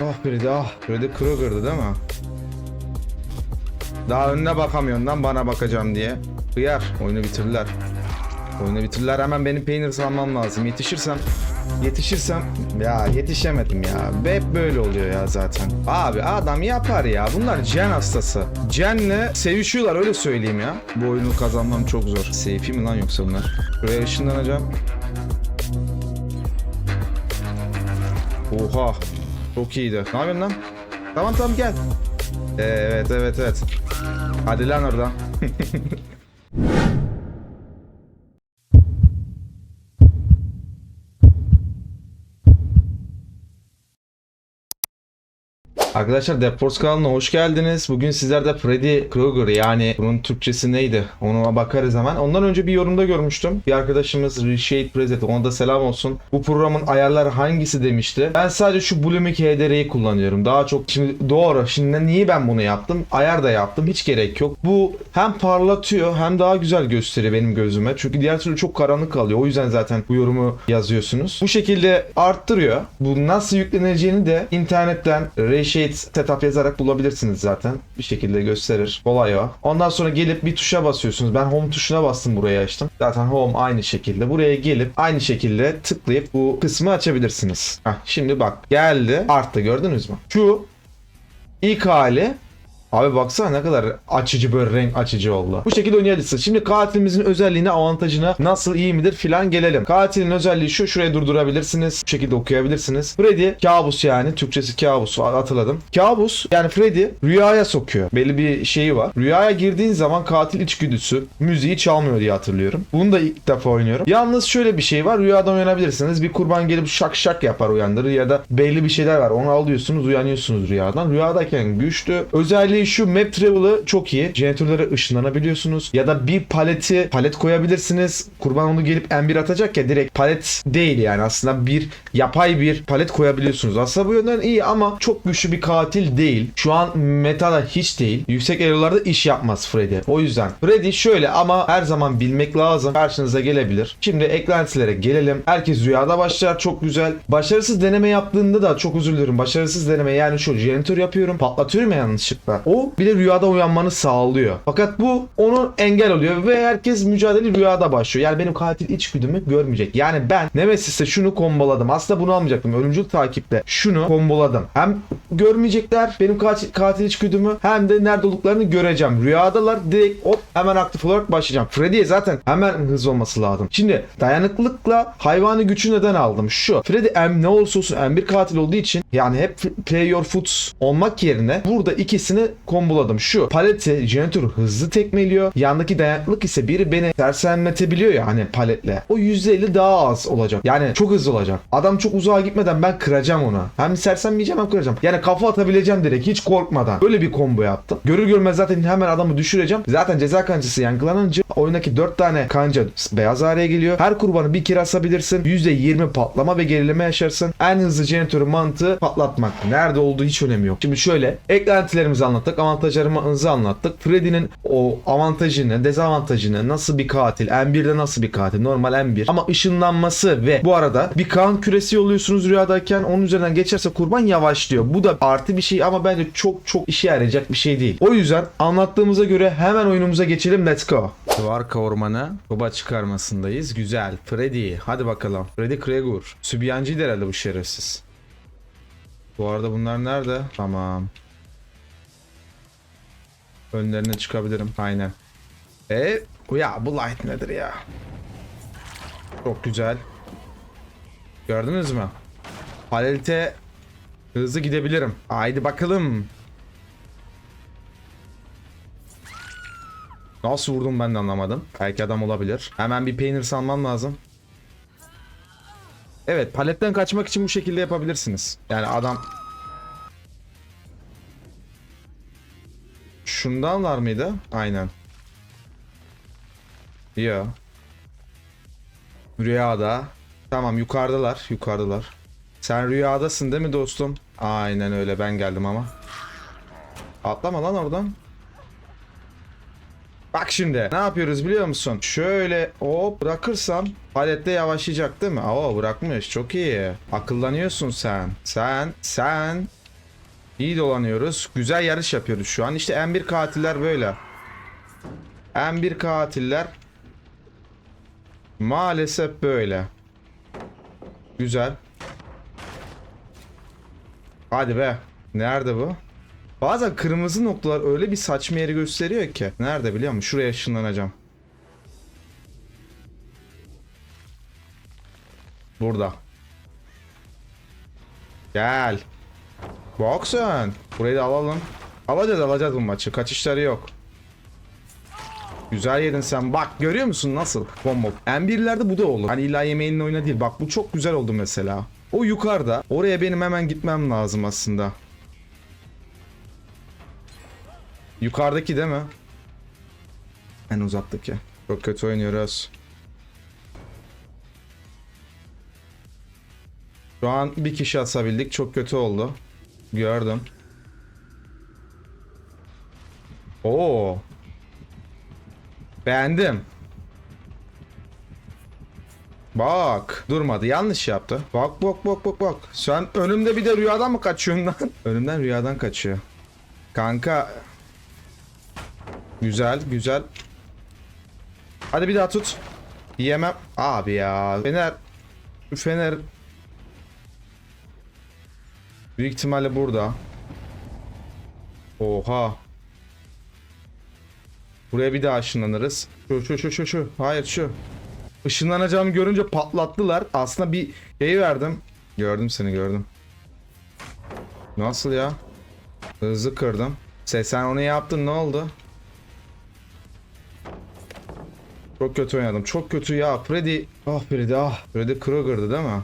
Ah Freddy ah. Freddy Krueger'dı değil mi? Daha önüne bakamıyorsun lan bana bakacağım diye. Hıyar. Oyunu bitirirler. Oyunu bitirirler hemen benim peynir salmam lazım. Yetişirsem Yetişirsem ya yetişemedim ya. Hep böyle oluyor ya zaten. Abi adam yapar ya. Bunlar Jen hastası. Jen'le sevişiyorlar öyle söyleyeyim ya. Bu oyunu kazanmam çok zor. Seyfi mi lan yoksa bunlar? Buraya ışınlanacağım. Oha. Çok iyiydi. Ne yapıyorsun lan? Tamam tamam gel. Evet evet evet. Hadi lan oradan. Arkadaşlar Deports kanalına hoş geldiniz. Bugün sizlerde Freddy Krueger yani bunun Türkçesi neydi ona bakarız hemen. Ondan önce bir yorumda görmüştüm. Bir arkadaşımız Reshade Prezet ona da selam olsun. Bu programın ayarları hangisi demişti. Ben sadece şu Bluemic HDR'yi kullanıyorum. Daha çok şimdi doğru. Şimdi niye ben bunu yaptım? Ayar da yaptım. Hiç gerek yok. Bu hem parlatıyor hem daha güzel gösteriyor benim gözüme. Çünkü diğer türlü çok karanlık kalıyor. O yüzden zaten bu yorumu yazıyorsunuz. Bu şekilde arttırıyor. Bu nasıl yükleneceğini de internetten Reshade setup yazarak bulabilirsiniz zaten. Bir şekilde gösterir. Kolay o. Ondan sonra gelip bir tuşa basıyorsunuz. Ben home tuşuna bastım buraya açtım. Zaten home aynı şekilde. Buraya gelip aynı şekilde tıklayıp bu kısmı açabilirsiniz. Heh, şimdi bak geldi. Arttı gördünüz mü? Şu ilk hali Abi baksana ne kadar açıcı böyle renk açıcı oldu. Bu şekilde oynayabilirsiniz. Şimdi katilimizin özelliğine, avantajına nasıl iyi midir filan gelelim. Katilin özelliği şu. Şuraya durdurabilirsiniz. Bu şekilde okuyabilirsiniz. Freddy kabus yani. Türkçesi kabus hatırladım. Kabus yani Freddy rüyaya sokuyor. Belli bir şeyi var. Rüyaya girdiğin zaman katil içgüdüsü müziği çalmıyor diye hatırlıyorum. Bunu da ilk defa oynuyorum. Yalnız şöyle bir şey var. Rüyadan uyanabilirsiniz. Bir kurban gelip şak şak yapar uyandırır ya da belli bir şeyler var. Onu alıyorsunuz uyanıyorsunuz rüyadan. Rüyadayken güçlü. Özelliği şu map travel'ı çok iyi. Jeneratörlere ışınlanabiliyorsunuz. Ya da bir paleti palet koyabilirsiniz. Kurban onu gelip M1 atacak ya direkt palet değil yani aslında bir yapay bir palet koyabiliyorsunuz. Aslında bu yönden iyi ama çok güçlü bir katil değil. Şu an metada hiç değil. Yüksek elolarda iş yapmaz Freddy. O yüzden Freddy şöyle ama her zaman bilmek lazım. Karşınıza gelebilir. Şimdi eklentilere gelelim. Herkes rüyada başlar. Çok güzel. Başarısız deneme yaptığında da çok dilerim. Başarısız deneme yani şu jeneratör yapıyorum. Patlatıyorum ya yanlışlıkla. O bile rüyada uyanmanı sağlıyor. Fakat bu onu engel oluyor ve herkes mücadele rüyada başlıyor. Yani benim katil içgüdümü görmeyecek. Yani ben Nemesis'te şunu komboladım. Aslında bunu almayacaktım. Ölümcül takiple şunu komboladım. Hem görmeyecekler benim katil, katil içgüdümü hem de nerede olduklarını göreceğim. Rüyadalar direkt hop hemen aktif olarak başlayacağım. Freddy'ye zaten hemen hız olması lazım. Şimdi dayanıklılıkla hayvani gücü neden aldım? Şu. Freddy M ne olursa olsun M1 katil olduğu için yani hep play your foots olmak yerine burada ikisini komboladım. Şu paleti jeneratör hızlı tekmeliyor. Yandaki dayanıklılık ise biri beni sersemletebiliyor ya hani paletle. O %50 daha az olacak. Yani çok hızlı olacak. Adam çok uzağa gitmeden ben kıracağım onu. Hem sersemleyeceğim hem kıracağım. Yani kafa atabileceğim direkt hiç korkmadan. Böyle bir combo yaptım. Görür görmez zaten hemen adamı düşüreceğim. Zaten ceza kancası yankılanınca oyundaki 4 tane kanca beyaz hale geliyor. Her kurbanı bir kere asabilirsin. %20 patlama ve gerileme yaşarsın. En hızlı jeneratörün mantığı patlatmak. Nerede olduğu hiç önemi yok. Şimdi şöyle eklentilerimizi anlattık. Avantajlarımızı anlattık. Freddy'nin o avantajını, dezavantajını, nasıl bir katil, M1'de nasıl bir katil, normal M1 ama ışınlanması ve bu arada bir kan küresi yolluyorsunuz rüyadayken onun üzerinden geçerse kurban yavaşlıyor. Bu da artı bir şey ama bence çok çok işe yarayacak bir şey değil. O yüzden anlattığımıza göre hemen oyunumuza geçelim. Let's go. Varka ormanı Kuba çıkarmasındayız. Güzel. Freddy. Hadi bakalım. Freddy Krueger. Sübyancıydı herhalde bu şerefsiz. Bu arada bunlar nerede? Tamam. Önlerine çıkabilirim. Aynen. E ya bu light nedir ya? Çok güzel. Gördünüz mü? Palete hızlı gidebilirim. Haydi bakalım. Nasıl vurdum ben de anlamadım. Belki adam olabilir. Hemen bir peynir salmam lazım. Evet paletten kaçmak için bu şekilde yapabilirsiniz. Yani adam... Şundan var mıydı? Aynen. Ya. Rüyada. Tamam yukarıdalar. Yukarıdalar. Sen rüyadasın değil mi dostum? Aynen öyle ben geldim ama. Atlama lan oradan. Bak şimdi ne yapıyoruz biliyor musun? Şöyle hop bırakırsam palette yavaşlayacak değil mi? Oo bırakmış çok iyi. Akıllanıyorsun sen. Sen sen İyi dolanıyoruz. Güzel yarış yapıyoruz şu an. İşte M1 katiller böyle. M1 katiller maalesef böyle. Güzel. Hadi be. Nerede bu? Bazen kırmızı noktalar öyle bir saçma yeri gösteriyor ki. Nerede biliyor musun? Şuraya ışınlanacağım. Burada. Gel. Boxun. Burayı da alalım. Alacağız alacağız bu maçı. Kaçışları yok. Güzel yedin sen. Bak görüyor musun nasıl? Bomba. M1'lerde bu da olur. Hani illa yemeğinle oyna değil. Bak bu çok güzel oldu mesela. O yukarıda. Oraya benim hemen gitmem lazım aslında. Yukarıdaki değil mi? En uzaktaki. Çok kötü oynuyoruz. Şu an bir kişi asabildik. Çok kötü oldu. Gördüm. Oo. Beğendim. Bak durmadı yanlış yaptı. Bak bak bak bak bak. Sen önümde bir de rüyadan mı kaçıyorsun lan? Önümden rüyadan kaçıyor. Kanka. Güzel güzel. Hadi bir daha tut. Yemem. Abi ya. Fener. Fener. Büyük ihtimalle burada. Oha. Buraya bir daha ışınlanırız. Şu şu şu şu şu. Hayır şu. Işınlanacağımı görünce patlattılar. Aslında bir şey verdim. Gördüm seni gördüm. Nasıl ya? Hızlı kırdım. Sen, onu yaptın ne oldu? Çok kötü oynadım. Çok kötü ya. Freddy. Ah Freddy ah. Freddy Krueger'dı değil mi?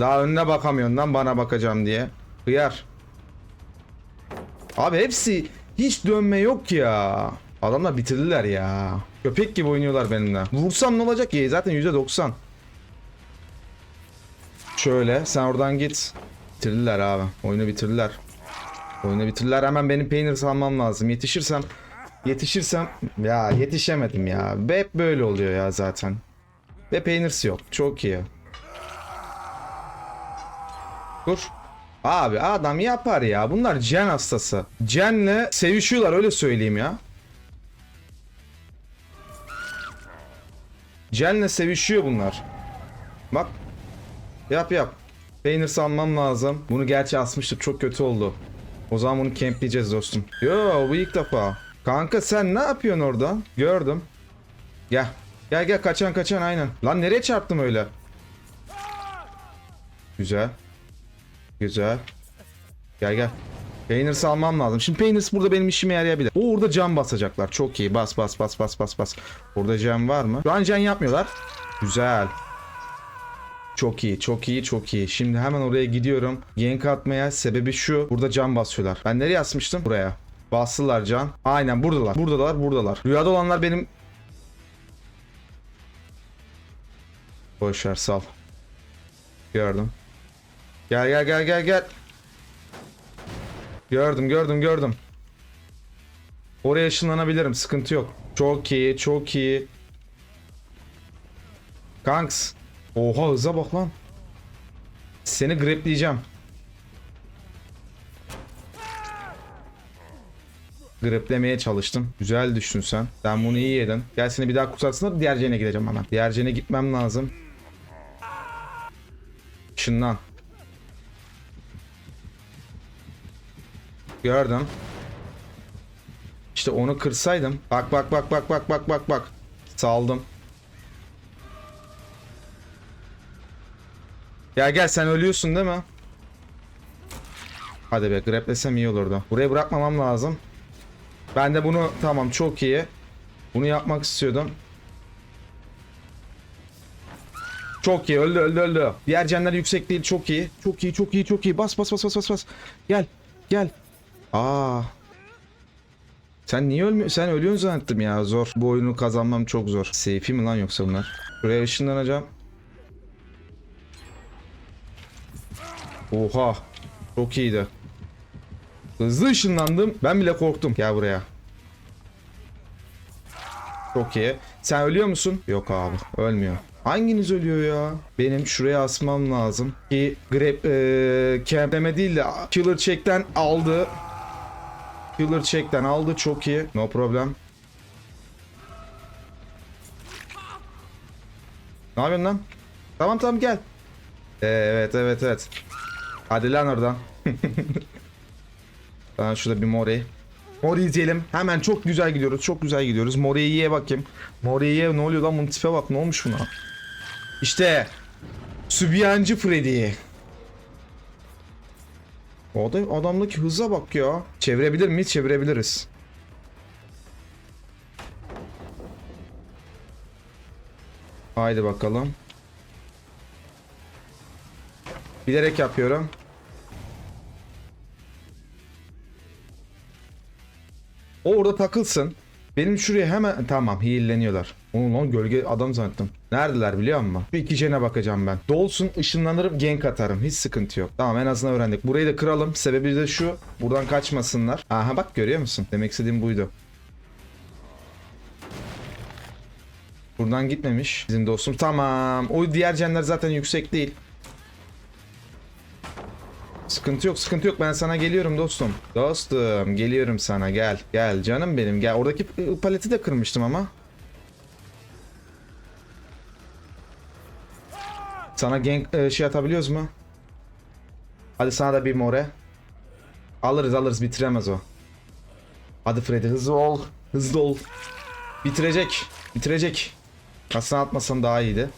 Daha önüne bakamıyorsun lan bana bakacağım diye. Hıyar. Abi hepsi hiç dönme yok ya. Adamlar bitirdiler ya. Köpek gibi oynuyorlar benimle. Vursam ne olacak ki? Zaten %90. Şöyle sen oradan git. Bitirdiler abi. Oyunu bitirdiler. Oyunu bitirdiler. Hemen benim peynir salmam lazım. Yetişirsem yetişirsem ya yetişemedim ya. Hep böyle oluyor ya zaten. Ve peynirsi yok. Çok iyi. Dur. Abi adam yapar ya. Bunlar Jen hastası. Jen'le sevişiyorlar öyle söyleyeyim ya. Jen'le sevişiyor bunlar. Bak. Yap yap. Peynir sanmam lazım. Bunu gerçi asmıştık çok kötü oldu. O zaman bunu campleyeceğiz dostum. Yo bu ilk defa. Kanka sen ne yapıyorsun orada? Gördüm. Gel. Gel gel kaçan kaçan aynen. Lan nereye çarptım öyle? Güzel. Güzel. Gel gel. Peynir almam lazım. Şimdi peynir burada benim işime yarayabilir. O orada cam basacaklar. Çok iyi. Bas bas bas bas bas bas. Burada cam var mı? Şu an cam yapmıyorlar. Güzel. Çok iyi, çok iyi, çok iyi. Şimdi hemen oraya gidiyorum. Gank atmaya sebebi şu. Burada cam basıyorlar. Ben nereye asmıştım? Buraya. Bastılar can. Aynen buradalar. Buradalar, buradalar. Rüyada olanlar benim... Boşver sal. Gördüm. Gel gel gel gel gel. Gördüm gördüm gördüm. Oraya ışınlanabilirim sıkıntı yok. Çok iyi çok iyi. Kanks. Oha hıza bak lan. Seni grepleyeceğim. Greplemeye çalıştım. Güzel düştün sen. Sen bunu iyi yedin. Gel seni bir daha kurtarsınlar. Diğer cene gideceğim hemen. Diğer cene gitmem lazım. Işınlan. Gördüm. İşte onu kırsaydım. Bak bak bak bak bak bak bak bak. Saldım. Gel gel sen ölüyorsun değil mi? Hadi be graplesem iyi olurdu. Buraya bırakmamam lazım. Ben de bunu tamam çok iyi. Bunu yapmak istiyordum. Çok iyi öldü öldü öldü. Diğer canlar yüksek değil çok iyi. Çok iyi çok iyi çok iyi. Bas bas bas bas bas. Gel gel. Aa. Sen niye ölmüyorsun? Sen ölüyorsun zannettim ya. Zor. Bu oyunu kazanmam çok zor. Seyfi mi lan yoksa bunlar? Buraya ışınlanacağım. Oha. Çok iyiydi. Hızlı ışınlandım. Ben bile korktum. Gel buraya. Çok iyi. Sen ölüyor musun? Yok abi. Ölmüyor. Hanginiz ölüyor ya? Benim şuraya asmam lazım. Ki grep eee kempleme değil de killer check'ten aldı. Killer check'ten aldı çok iyi. No problem. Ne yapıyorsun lan? Tamam tamam gel. Ee, Evet evet evet. Hadi lan oradan. ben şurada bir Mori. Mori izleyelim. Hemen çok güzel gidiyoruz. Çok güzel gidiyoruz. Mori'yi ye bakayım. Mori'yi ye. Ne oluyor lan? Bunun tipe bak. Ne olmuş buna? İşte. Sübyancı Freddy. O da adamdaki hıza bak ya. Çevirebilir miyiz? Çevirebiliriz. Haydi bakalım. Bilerek yapıyorum. O orada takılsın. Benim şuraya hemen tamam heal'leniyorlar. Oğlum lan gölge adam zannettim. Neredeler biliyor musun? Bir iki jene bakacağım ben. Dolsun ışınlanırım gank atarım. Hiç sıkıntı yok. Tamam en azından öğrendik. Burayı da kıralım. Sebebi de şu. Buradan kaçmasınlar. Aha bak görüyor musun? Demek istediğim buydu. Buradan gitmemiş bizim dostum. Tamam. O diğer jenler zaten yüksek değil. Sıkıntı yok sıkıntı yok ben sana geliyorum dostum. Dostum geliyorum sana gel. Gel canım benim gel. Oradaki paleti de kırmıştım ama. Sana gank e, şey atabiliyoruz mu? Hadi sana da bir more. Alırız alırız bitiremez o. Hadi Freddy hızlı ol. Hızlı ol. Bitirecek. Bitirecek. Aslında atmasan daha iyiydi.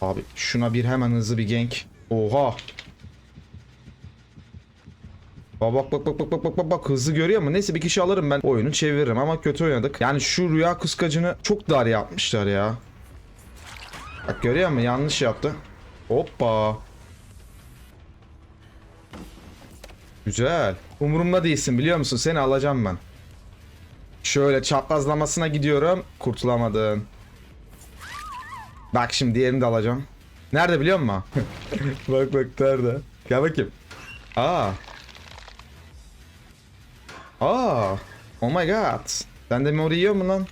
Abi şuna bir hemen hızlı bir gank. Oha. Bak bak bak bak bak bak bak bak bak hızlı görüyor mu? Neyse bir kişi alırım ben oyunu çeviririm ama kötü oynadık. Yani şu rüya kıskacını çok dar yapmışlar ya. Bak görüyor musun? Yanlış yaptı. Hoppa. Güzel. Umurumda değilsin biliyor musun? Seni alacağım ben. Şöyle çaprazlamasına gidiyorum. Kurtulamadın. Bak şimdi diğerini de alacağım. Nerede biliyor musun? bak bak nerede? Gel bakayım. Aa. Aa. Oh my god. Sen de mori yiyor mu lan?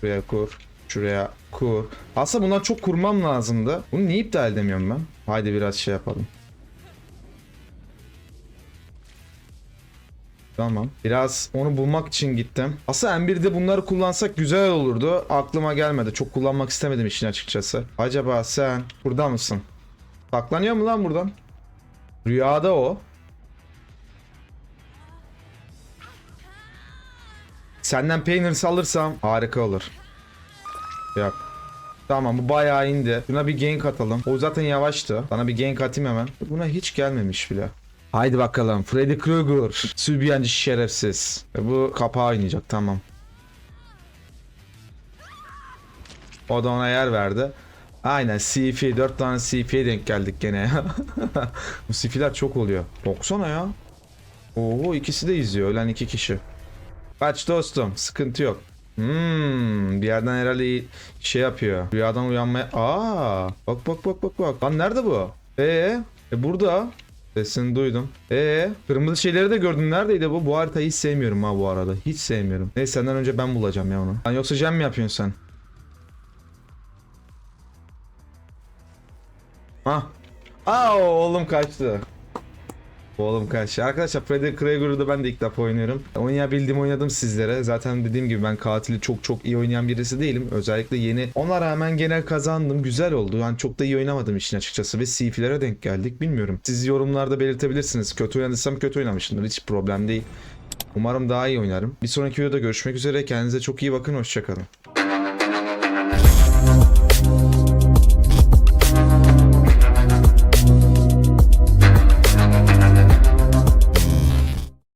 Şuraya kur. Şuraya kur. Aslında bunlar çok kurmam lazımdı. Bunu niye iptal edemiyorum ben? Haydi biraz şey yapalım. Tamam. Biraz onu bulmak için gittim. Aslında M1'de bunları kullansak güzel olurdu. Aklıma gelmedi. Çok kullanmak istemedim işin açıkçası. Acaba sen burada mısın? Saklanıyor mu lan buradan? Rüyada o. Senden Painers alırsam harika olur. Yok. Tamam bu bayağı indi. Buna bir gank atalım. O zaten yavaştı. Bana bir gank atayım hemen. Buna hiç gelmemiş bile. Haydi bakalım. Freddy Krueger. Sübyancı şerefsiz. Ve bu kapağı oynayacak tamam. O da ona yer verdi. Aynen CF 4 tane CF'ye denk geldik gene. bu CF'ler çok oluyor. 90 ya. Oo ikisi de izliyor. Ölen iki kişi. Kaç dostum. Sıkıntı yok. Hmm, bir yerden herhalde şey yapıyor. Rüyadan uyanmaya... Aa, bak bak bak bak bak. Lan nerede bu? Ee, e burada. Sesini duydum. Ee, kırmızı şeyleri de gördüm. Neredeydi bu? Bu haritayı hiç sevmiyorum ha bu arada. Hiç sevmiyorum. Neyse senden önce ben bulacağım ya onu. Lan yoksa jam mi yapıyorsun sen? Ha. Aa oğlum kaçtı. Oğlum kaç. Arkadaşlar Freddy Krueger'ı da ben de ilk defa oynuyorum. Oynayabildiğim oynadım sizlere. Zaten dediğim gibi ben katili çok çok iyi oynayan birisi değilim. Özellikle yeni. Ona rağmen genel kazandım. Güzel oldu. Yani çok da iyi oynamadım işin açıkçası. Ve CF'lere denk geldik. Bilmiyorum. Siz yorumlarda belirtebilirsiniz. Kötü oynadıysam kötü oynamışımdır. Hiç problem değil. Umarım daha iyi oynarım. Bir sonraki videoda görüşmek üzere. Kendinize çok iyi bakın. Hoşçakalın.